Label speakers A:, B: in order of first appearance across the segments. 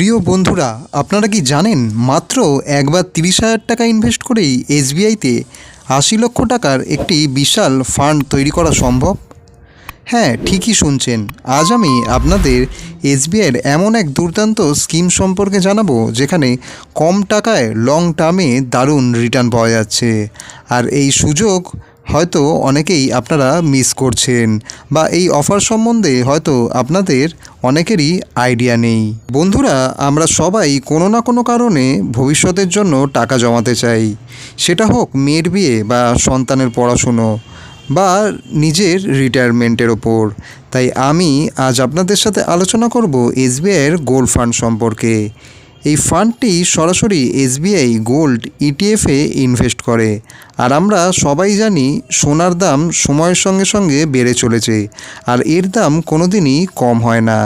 A: প্রিয় বন্ধুরা, আপনারা কি জানেন, মাত্র একবার তিরিশ হাজার টাকা ইনভেস্ট করেই এসবিআইতে আশি লক্ষ টাকার একটি বিশাল ফান্ড তৈরি করা সম্ভব? হ্যাঁ ঠিকই শুনছেন। আজ আমি আপনাদের এসবিআইয়ের এমন এক দুর্দান্ত স্কিম সম্পর্কে জানাব, যেখানে কম টাকায় লং টার্মে দারুণ রিটার্ন পাওয়া যাচ্ছে। আর এই সুযোগ হয়তো অনেকেই আপনারা মিস করছেন বা এই অফার সম্বন্ধে হয়তো আপনাদের অনেকেরই আইডিয়া নেই। বন্ধুরা, আমরা সবাই কোনো না কোনো কারণে ভবিষ্যতের জন্য টাকা জমাতে চাই। সেটা হোক মেয়ের বিয়ে বা সন্তানের পড়াশুনো বা নিজের রিটায়ারমেন্টের ওপর। তাই আমি আজ আপনাদের সাথে আলোচনা করব এসবিআইয়ের গোল্ড ফান্ড সম্পর্কে। এই ফান্ডটি সরাসরি এসবিআই গোল্ড ইটিএফে ইনভেস্ট করে। আর আমরা সবাই জানি সোনার দাম সময়ের সঙ্গে সঙ্গে বেড়ে চলেছে, আর এর দাম কোনোদিনই কম হয় না।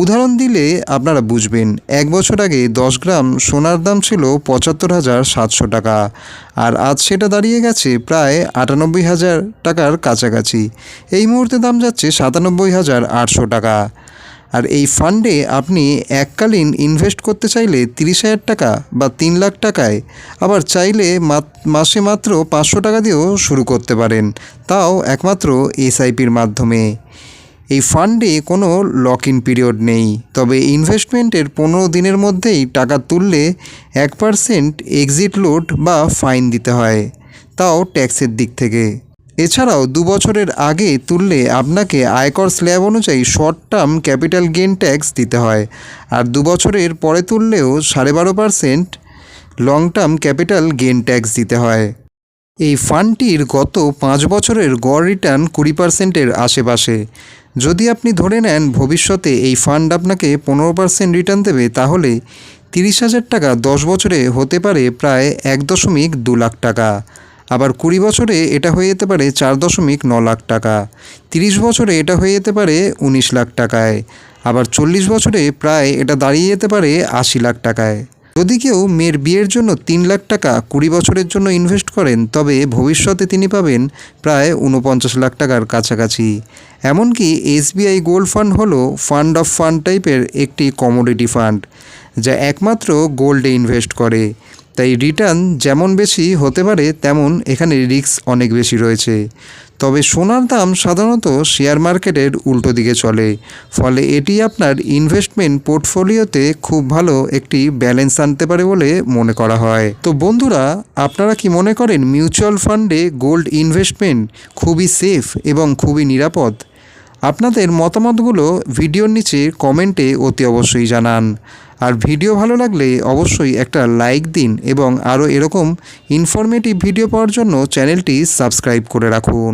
A: উদাহরণ দিলে আপনারা বুঝবেন, এক বছর আগে দশ গ্রাম সোনার দাম ছিল পঁচাত্তর হাজার সাতশো টাকা, আর আজ সেটা দাঁড়িয়ে গেছে প্রায় আটানব্বই হাজার টাকার কাছাকাছি। এই মুহূর্তে দাম যাচ্ছে সাতানব্বই হাজার আটশো টাকা। আর এই ফান্ডে আপনি এককালীন ইনভেস্ট করতে চাইলে তিরিশ হাজার টাকা বা তিন লাখ টাকায়, আবার চাইলে মাসে মাত্র পাঁচশো টাকা দিয়েও শুরু করতে পারেন। তাও একমাত্র এসআইপির মাধ্যমে। এই ফান্ডে কোনো লক ইন পিরিয়ড নেই, তবে ইনভেস্টমেন্টের পনেরো দিনের মধ্যেই টাকা তুললে এক পার্সেন্ট এক্সিট লোড বা ফাইন দিতে হয়। তাও ট্যাক্সের দিক থেকে। এছাড়াও দু বছরের আগে তুললে আপনাকে আয়কর স্ল্যাব অনুযায়ী short term capital gain tax দিতে হয়। আর দু বছরের পরে তুললেও সাড়ে বারো percent long term capital gain tax দিতে হয়। এই ফান্ডটির গত পাঁচ বছরের গড় রিটার্ন কুড়ি পার্সেন্টের আশেপাশে। যদি আপনি ধরে নেন ভবিষ্যতে এই ফান্ড আপনাকে পনেরো পার্সেন্ট রিটার্ন দেবে, তাহলে তিরিশ হাজার টাকা দশ বছরে হতে পারে প্রায় এক দশমিক দু লাখ টাকা। আবার কুড়ি বছরে এটা হয়ে যেতে পারে চার দশমিক ন লাখ টাকা। তিরিশ বছরে এটা হয়ে যেতে পারে উনিশ লাখ টাকায়। আবার চল্লিশ বছরে প্রায় এটা দাঁড়িয়ে যেতে পারে আশি লাখ টাকায়। যদি কেউ মেয়ের বিয়ের জন্য তিন লাখ টাকা কুড়ি বছরের জন্য ইনভেস্ট করেন, তবে ভবিষ্যতে তিনি পাবেন প্রায় উনপঞ্চাশ লাখ টাকার কাছাকাছি। এমনকি এসবিআই গোল্ড ফান্ড হলো ফান্ড অফ ফান্ড টাইপের একটি কমোডিটি ফান্ড যা একমাত্র গোল্ডে ইনভেস্ট করে। তাই রিটার্ন যেমন বেশি হতে পারে, তেমন এখানে রিস্ক অনেক বেশি রয়েছে। তবে সোনার দাম সাধারণত শেয়ার মার্কেটের উল্টো দিকে চলে। ফলে এটি আপনার ইনভেস্টমেন্ট পোর্টফোলিওতে খুব ভালো একটি ব্যালেন্স আনতে পারে বলে মনে করা হয়। তো বন্ধুরা, আপনারা কি মনে করেন মিউচুয়াল ফান্ডে গোল্ড ইনভেস্টমেন্ট খুবই সেফ এবং খুবই নিরাপদ? আপনাদের মতামতগুলো ভিডিওর নিচে কমেন্টে অতি অবশ্যই জানান। আর ভিডিও ভালো লাগলে অবশ্যই একটা লাইক দিন এবং আরও এরকম ইনফরমেটিভ ভিডিও পাওয়ার জন্য চ্যানেলটি সাবস্ক্রাইব করে রাখুন।